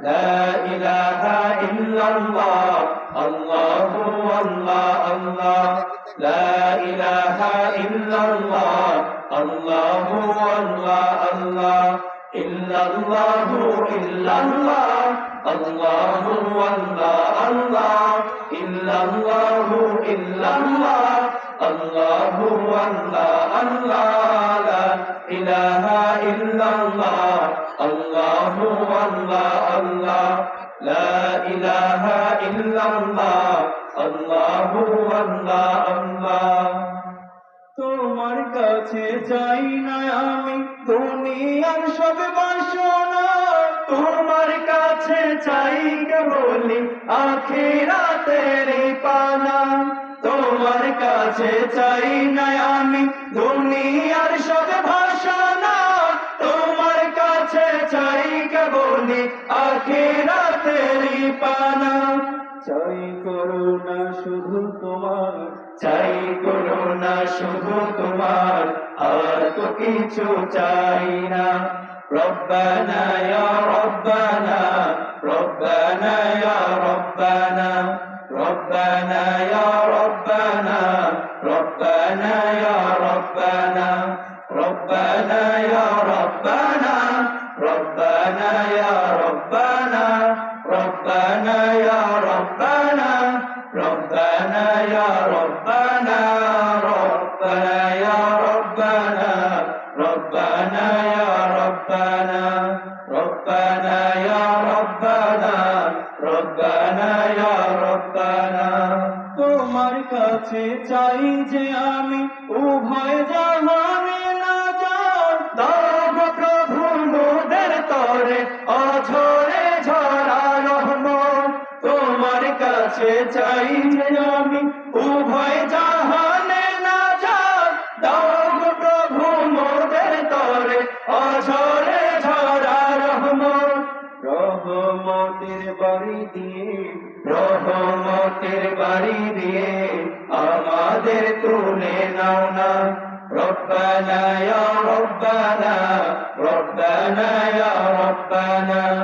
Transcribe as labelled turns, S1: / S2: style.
S1: لا إله إلا الله الله الله الله لا إله إلا الله الله الله الله إلا الله إلا الله الله الله الله إلا الله إلا الله الله الله الله لا إله إلا الله الله الله الله لا إله إلا الله الله الله الله
S2: তোমার কাছে চাই না আমি দুনিয়ার সব বাসনা
S1: তোমার কাছে চাই কেবলি আখিরাতের পানা তোমার কাছে চাই না আমি দুনিয়ার সব ভাষানা যদি আখেরা তেরি পানা।
S2: চাই করুণা শুধু তোমার,
S1: চাই করুণা শুধু তোমার, আর তো কিছু চাই না। রব্বানা রব্বানা রব্বানা রব্বানা রব্বানা রব্বানা রব্বানা রব্বানা রব্বানা
S2: রব্বানা। কাছে চাই যে আমি উভয় জাহানে
S1: কাছে চাই যে আমি উভয় জাহানে না যাই দাম প্রভু মোদের তরে অঝরে ঝরা রহমত
S2: রহমতের বাড়ি দিয়ে
S1: রহমতের বাড়ি দিয়ে আমাদের তুলে নাও না ربنا يا ربنا ربنا يا ربنا ربنا